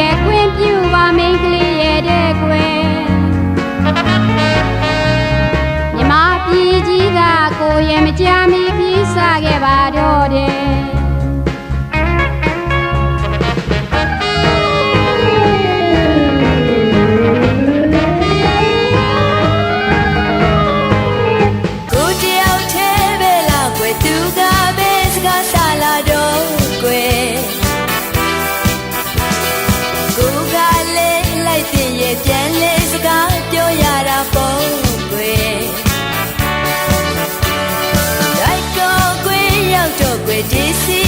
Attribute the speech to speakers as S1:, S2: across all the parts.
S1: တဲ့ခွင့်ပြုပါမိန်ကလေးရဲ့တဲ့ကွယ်မြမပြည်ကြီးကကိုယ်
S2: ရဲ့မကြမီပြီးစားခဲ့ပါတော့တယ် I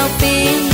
S2: helping